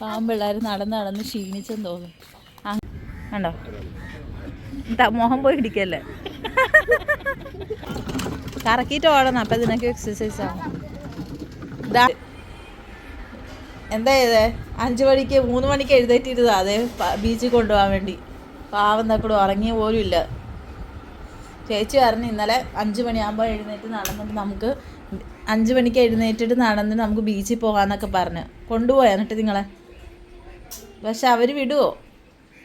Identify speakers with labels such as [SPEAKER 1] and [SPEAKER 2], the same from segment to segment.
[SPEAKER 1] പാവം നടന്ന് നടന്ന് ക്ഷീണിച്ചെന്ന് തോന്നും കണ്ടോ? മുഖം പോയി ഇടിക്കല്ലേ? കറക്കിയിട്ട് ഓടണം അപ്പം ഇതിനൊക്കെ എക്സസൈസ് ആവും. ഇതാ എന്താ ചെയ്തേ അഞ്ച് മണിക്ക് മൂന്ന് മണിക്ക് എഴുന്നേറ്റിരുതാ അതെ ബീച്ചിൽ കൊണ്ടുപോകാൻ വേണ്ടി. പാവം തക്കടും ഉറങ്ങിയ പോലും ഇല്ല. ചേച്ചി പറഞ്ഞു ഇന്നലെ അഞ്ച് മണിയാകുമ്പോൾ എഴുന്നേറ്റ് നടന്നിട്ട് നമുക്ക് അഞ്ച് മണിക്ക് എഴുന്നേറ്റിട്ട് നടന്നിട്ട് നമുക്ക് ബീച്ചിൽ പോകാമെന്നൊക്കെ പറഞ്ഞു. കൊണ്ടുപോയാ എന്നിട്ട് നിങ്ങളെ? പക്ഷെ അവർ വിടുവോ?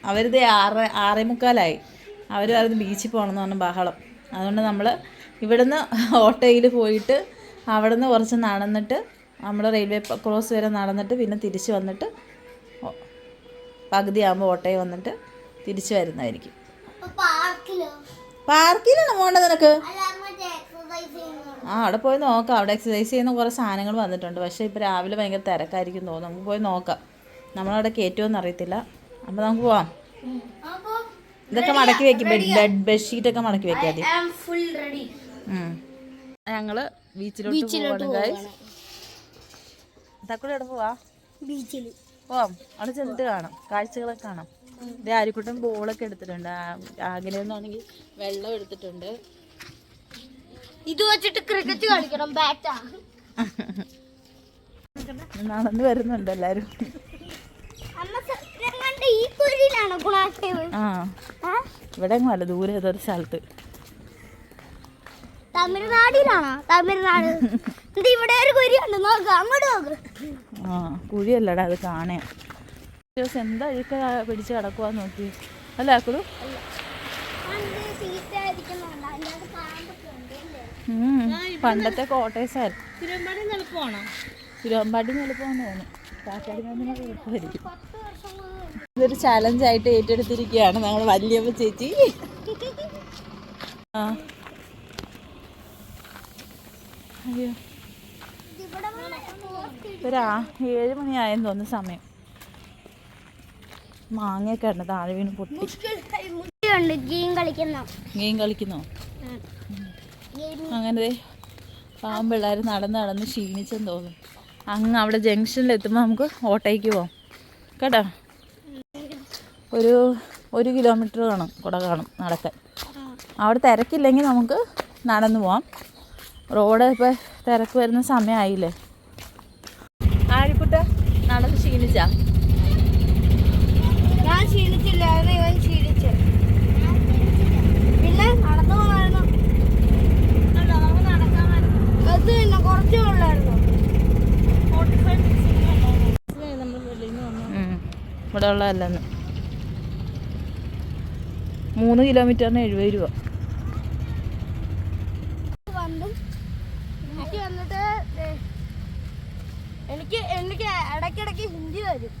[SPEAKER 1] അവരിത് ആറ് ആറേ മുക്കാലായി. അവർ പറഞ്ഞു ബീച്ചിൽ പോകണമെന്ന് പറഞ്ഞ ബഹളം. അതുകൊണ്ട് നമ്മൾ ഇവിടുന്ന് ഓട്ടോയിൽ പോയിട്ട് അവിടുന്ന് കുറച്ച് നടന്നിട്ട് നമ്മൾ റെയിൽവേ ക്രോസ് വരെ നടന്നിട്ട് പിന്നെ തിരിച്ച് വന്നിട്ട് പകുതിയാകുമ്പോൾ ഓട്ടോയിൽ വന്നിട്ട് തിരിച്ച് വരുന്നതായിരിക്കും.
[SPEAKER 2] പാർക്കിലോ?
[SPEAKER 1] പാർക്കിലാണ് പോകേണ്ടത് നിനക്ക്? ആ അവിടെ പോയി നോക്കാം. അവിടെ എക്സസൈസ് ചെയ്യുന്ന കുറേ സാധനങ്ങൾ വന്നിട്ടുണ്ട്. പക്ഷേ ഇപ്പോൾ രാവിലെ ഭയങ്കര തിരക്കായിരിക്കും തോന്നുന്നു. നമുക്ക് പോയി നോക്കാം. നമ്മളവിടെ കയറ്റുമെന്ന് അറിയത്തില്ല അപ്പോൾ നമുക്ക് പോവാം. ഇതൊക്കെ മടക്കി വെക്കും ബെഡ് ബെഡ് ബെഡ്ഷീറ്റൊക്കെ മടക്കി വെക്കാം ഞങ്ങൾ ബീച്ചിലോട്ട് പോവാണ് ഗൈസ് തക്കുടി എവിടെ പോവാ?
[SPEAKER 2] ബീച്ചിൽ
[SPEAKER 1] പോവാം. അവിടെ ചെന്നിട്ട് കാണാം. കാഴ്ചകളൊക്കെ കാണാം. ഇത് ആരിക്കുട്ടൻ ബോളൊക്കെ എടുത്തിട്ടുണ്ട്. ആഗ്രഹമെന്നാണെങ്കിൽ വെള്ളം എടുത്തിട്ടുണ്ട്.
[SPEAKER 2] ഇത് വെച്ചിട്ട് ക്രിക്കറ്റ് കളിക്കണം ബാറ്റാ
[SPEAKER 1] നടന്ന് വരുന്നുണ്ട് എല്ലാവരും ആ. ഇവിടെ അല്ല ദൂരെ ഏതൊരു സ്ഥലത്ത്.
[SPEAKER 2] തമിഴ്നാടിലാണോ? തമിഴ്നാട്. ഇവിടെ ഒരു കുഴിയുണ്ട്. നോക്ക് അങ്ങോട്ട് നോക്ക്.
[SPEAKER 1] ആ കുഴിയല്ലടാ അത് കാണേ. ദിവസം എന്താ അഴുക്ക പിടിച്ച് കിടക്കുവാന്ന് നോക്കി. അല്ല ആക്കുടു പണ്ടത്തെ കോട്ടേഴ്സായിരുന്നു
[SPEAKER 3] തിരുവമ്പാടി എളുപ്പമാണോ?
[SPEAKER 1] തിരുവമ്പാടി എളുപ്പമാണെന്ന് തോന്നുന്നു. കാറ്റാടി എളുപ്പമായിരിക്കും. ഇതൊരു ചാലഞ്ചായിട്ട് ഏറ്റെടുത്തിരിക്കുകയാണ് ഞങ്ങൾ വല്യമ്മ ചേച്ചി. ആ. അയ്യോ. ഏഴ് മണിയായെന്ന് തോന്നുന്നു സമയം. മാങ്ങയൊക്കെ ഉണ്ട് താഴെ വീണ് പൊട്ടി.
[SPEAKER 2] ഗെയിം കളിക്കുന്ന?
[SPEAKER 1] അങ്ങനെ ദേ പാവം പിള്ളേർ നടന്ന് നടന്ന് ക്ഷീണിച്ചെന്ന് തോന്നും അങ്ങ് അവിടെ ജംഗ്ഷനിലെത്തുമ്പോൾ നമുക്ക് ഓട്ടോയ്ക്ക് പോവാം. കേട്ടോ? ഒരു ഒരു കിലോമീറ്റർ കാണും കൂടെ കാണും നടക്കാൻ. അവിടെ തിരക്കില്ലെങ്കിൽ നമുക്ക് നടന്നു പോവാം. റോഡ് ഇപ്പോൾ തിരക്ക് വരുന്ന സമയമായില്ലേ ആഴിക്കുട്ട നടന്ന് ക്ഷീണിച്ചാ?
[SPEAKER 2] ഞാൻ ക്ഷീണിച്ചില്ലായിരുന്നു ഇവൻ ക്ഷീണിച്ചു. പിന്നെ നടന്നു പോകായിരുന്നു അത് തന്നെ കുറച്ചേ ഉള്ളായിരുന്നു.
[SPEAKER 1] ഇവിടെ ഉള്ളതല്ലെന്ന് മൂന്ന് കിലോമീറ്ററിന് എഴുപത് രൂപ.
[SPEAKER 2] എനിക്ക് വന്നിട്ട് എനിക്ക് എനിക്ക് ഇടയ്ക്കിടയ്ക്ക് ഹിന്ദി വരും.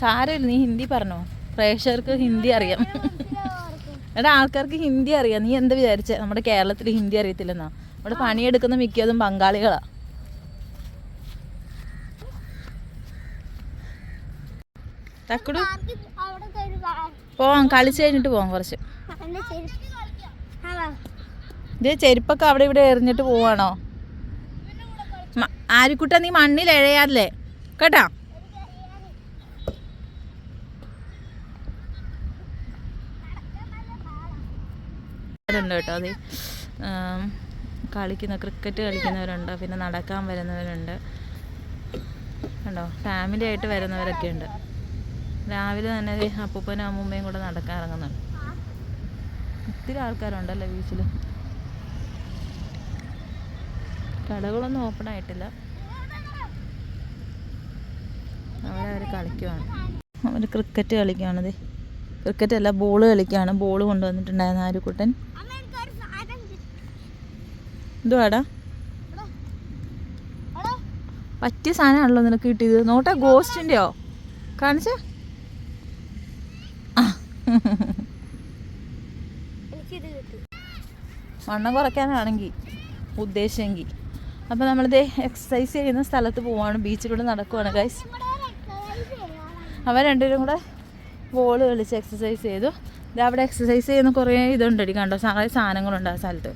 [SPEAKER 1] സാരമില്ല നീ ഹിന്ദി പറഞ്ഞോ? പ്രേക്ഷകർക്ക് ഹിന്ദി അറിയാം. എടാ ആൾക്കാർക്ക് ഹിന്ദി അറിയാം. നീ എന്താ വിചാരിച്ച? നമ്മുടെ കേരളത്തിൽ ഹിന്ദി അറിയത്തില്ലെന്നാ? ഇവിടെ പണിയെടുക്കുന്ന മിക്കതും ബംഗാളികളാ. തക്കുടു. പോവാം കളിച്ച് കഴിഞ്ഞിട്ട് പോവാം കുറച്ച്.
[SPEAKER 2] ഇത് ചെരുപ്പ്
[SPEAKER 1] ചെരുപ്പൊക്കെ അവിടെ ഇവിടെ എറിഞ്ഞിട്ട് പോവാണോ? ആരിക്കുട്ട നീ മണ്ണിൽ എഴയാറില്ലേ കേട്ടാ? കേട്ടോ അത് കളിക്കുന്ന ക്രിക്കറ്റ് കളിക്കുന്നവരുണ്ട് പിന്നെ നടക്കാൻ വരുന്നവരുണ്ട്. കണ്ടോ ഫാമിലി ആയിട്ട് വരുന്നവരൊക്കെ ഉണ്ട്. രാവിലെ തന്നെ അപ്പൂപ്പനും അമ്മൂമ്മയും കൂടെ നടക്കാൻ ഇറങ്ങുന്നുണ്ട് ഒത്തിരി ആൾക്കാരുണ്ടല്ലേ ബീച്ചിൽ കടകളൊന്നും ഓപ്പൺ ആയിട്ടില്ല. അവരവർ കളിക്കുവാണ്. അവർ ക്രിക്കറ്റ് കളിക്കുകയാണത് ക്രിക്കറ്റ് അല്ല ബോൾ കളിക്കുകയാണ് ബോൾ കൊണ്ടുവന്നിട്ടുണ്ടായിരുന്നു ആരുക്കുട്ടൻ. എന്തുവാടാ? പറ്റിയ സാധനമാണല്ലോ നിനക്ക് കിട്ടിയത്. നോട്ടെ ഗോസ്റ്റിന്റെയോ കാണിച്ചേ. വണ്ണം കുറയ്ക്കാനാണെങ്കിൽ ഉദ്ദേശമെങ്കിൽ അപ്പോൾ നമ്മളിത് എക്സസൈസ് ചെയ്യുന്ന സ്ഥലത്ത് പോവാണ് ബീച്ചിലൂടെ നടക്കുവാണ് ഗൈസ് അവർ രണ്ടുപേരും കൂടെ ബോൾ കളിച്ച് എക്സസൈസ് ചെയ്തു. ഇത് അവിടെ എക്സസൈസ് ചെയ്യുന്ന കുറേ ഇതുണ്ടടി കണ്ടോ? കുറേ സാധനങ്ങളുണ്ട് ആ സ്ഥലത്ത്.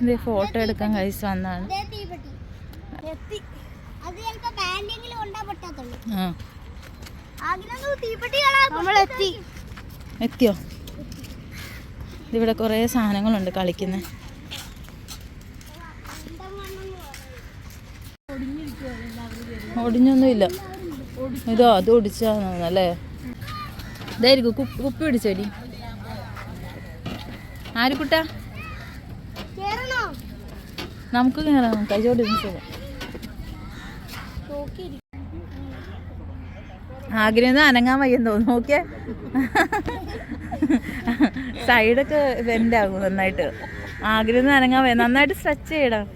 [SPEAKER 1] ഇത് ഫോട്ടോ എടുക്കാൻ കഴിച്ച് വന്നാണ്. എത്തിയോ? ഇതിവിടെ കുറേ സാധനങ്ങളുണ്ട് കളിക്കുന്ന. ഒടിഞ്ഞൊന്നുമില്ല. ഇതോ അത് ഒടിച്ചാന്നല്ലേ ഇതായിരിക്കും കുപ്പി പിടിച്ചടി ആരുക്കുട്ടാ?
[SPEAKER 2] കേറണോ
[SPEAKER 1] നമുക്ക് കയറാം ആഗ്രഹം അനങ്ങാൻ വയ്യെന്ന് തോന്നുന്നു. നോക്കിയേ. സൈഡൊക്കെ ബെൻഡ് ആകും നന്നായിട്ട്. ആഗ്രഹം അനങ്ങാൻ വയ്യ. നന്നായിട്ട് സ്ട്രെച്ച് ചെയ്യടാ.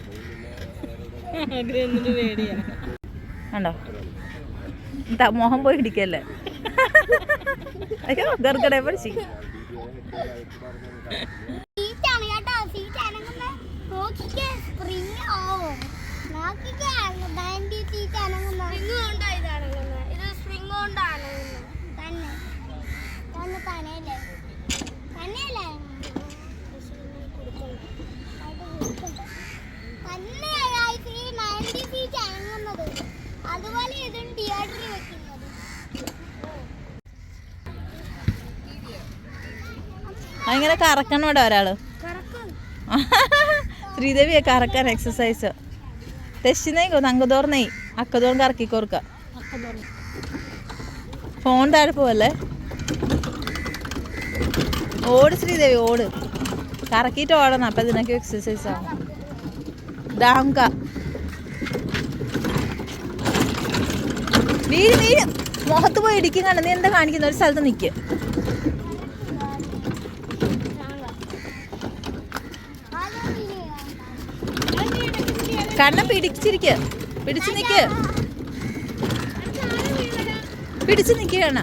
[SPEAKER 1] കണ്ടോ? മോഹം പോയി ഇടിക്കല്ലേ? അയ്യോ ഗർഗടെ പഠിച്ചു
[SPEAKER 2] അതുപോലെ ഇതും തിയേറ്ററിൽ വെക്കുന്നത്.
[SPEAKER 1] അങ്ങനെ കറക്കണം ഇവിടെ
[SPEAKER 2] ഒരാൾ.
[SPEAKER 1] ശ്രീദേവിയെ കറക്കാൻ എക്സസൈസ് തെച്ചിനെയ് നങ്കതോർന്നെയ് അക്കതോറും കറക്കി കൊടുക്ക ഫോൺ താഴെ പോവല്ലേ? ഓട് ശ്രീദേവി ഓട്. കറക്കിയിട്ട് ഓടണം അപ്പം ഇതിനൊക്കെ എക്സസൈസ് ആവും. ഡാങ്ക വീട് വീട് മുഖത്ത് പോയി ഇടിക്കും കണ്ട നീ എന്താ കാണിക്കുന്ന? ഒരു സ്ഥലത്ത് നിൽക്കുക കണ്ണം പിടിച്ചിരിക്ക. പിടിച്ചു നിക്ക്. പിടിച്ചു നിൽക്കുകയാണ്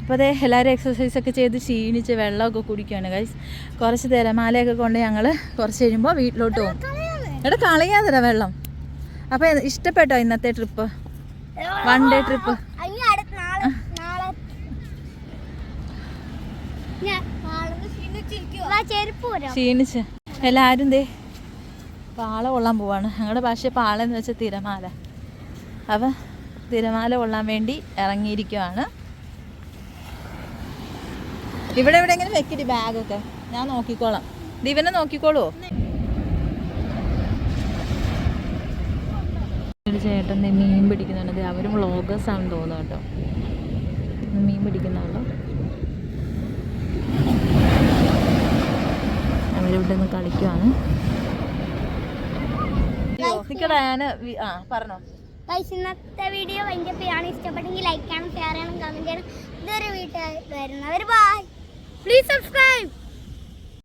[SPEAKER 1] അപ്പോൾ അതെ എല്ലാവരും എക്സസൈസ് ഒക്കെ ചെയ്ത് ക്ഷീണിച്ച് വെള്ളമൊക്കെ കുടിക്കുകയാണ് ഗൈസ് കുറച്ച് തിരമാലയൊക്കെ കൊണ്ട് ഞങ്ങൾ കുറച്ച് കഴിയുമ്പോൾ വീട്ടിലോട്ട് പോകും. എടാ കളയാതെടാ വെള്ളം. അപ്പോൾ ഇഷ്ടപ്പെട്ടോ ഇന്നത്തെ ട്രിപ്പ് വൺ ഡേ ട്രിപ്പ് ക്ഷീണിച്ച്. എല്ലാവരും ദേ പാള കൊള്ളാൻ പോവാണ്. ഞങ്ങളുടെ ഭാഷ പാള എന്ന് വെച്ചാൽ തിരമാല. അപ്പം തിരമാല കൊള്ളാൻ വേണ്ടി ഇറങ്ങിയിരിക്കുവാണ്. ഇവിടെ എവിടെയെങ്കിലും വെക്കിടി ബാഗൊക്കെ? ഞാൻ നോക്കിക്കോളാം. ദിവനെ നോക്കിക്കോളുവോ ഒരു ചേട്ടൻ ദേ മീൻ പിടിക്കുന്നുണ്ട്. അവരും വ്ളോഗേഴ്സാണെന്ന് തോന്നുന്നു കേട്ടോ. മീൻ പിടിക്കുന്നുണ്ടോ. അവരിവിടെ നിന്ന് കളിക്കുവാണ് ആ പറഞ്ഞോ.
[SPEAKER 2] ഇന്നത്തെ വീഡിയോ പേരാണ്. ഇഷ്ടപ്പെട്ടെങ്കിൽ ലൈക്ക് ചെയ്യണം ഷെയർ ചെയ്യണം കമന്റ് ചെയ്യണം. ഇതൊരു വീട്ടിൽ വരുന്നവർ ബൈ പ്ലീസ് സബ്സ്ക്രൈബ്